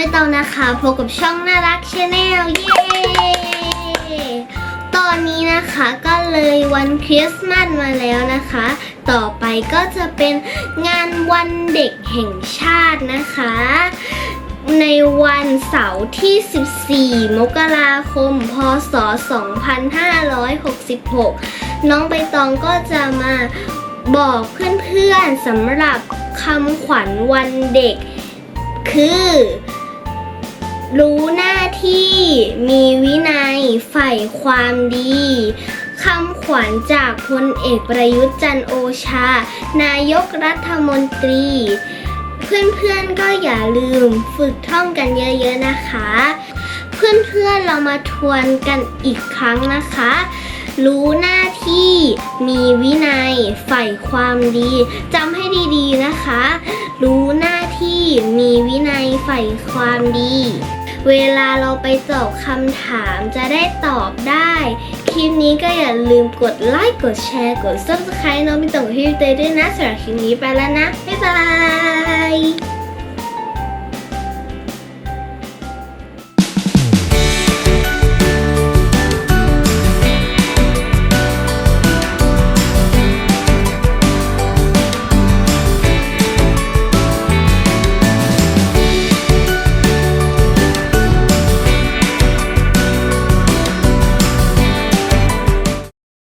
ไม่เต่านะคะพบกับช่องน่ารักชาแนลเย้ตอนนี้นะคะก็เลยวันคริสต์มาสมาแล้วนะคะ ต่อไปก็จะเป็นงานวันเด็กแห่งชาตินะคะ ในวันเสาร์ที่ 14 มกราคม พศ 2566 น้องใบตองก็จะมาบอกเพื่อนๆสำหรับคำขวัญวันเด็กคือ รู้หน้าที่มีวินัยใฝ่ความดีคำขวัญจากพลเอกประยุทธ์จันโอชา นายกรัฐมนตรี เพื่อนๆก็อย่าลืมฝึกท่องกันเยอะๆนะคะ เพื่อนๆเรามาทวนกันอีกครั้งนะคะ รู้หน้าที่มีวินัยใฝ่ความดีจำให้ดีๆนะคะ รู้หน้าที่มี ฝ่ความดี เวลาเราไปตอบคำถามจะได้ตอบได้ คลิปนี้ก็อย่าลืมกดไลค์ กดแชร์ กด subscribe น้องพี่ต่งพี่เตยด้วยนะสำหรับคลิปนี้ไปแล้วนะ บ๊ายบาย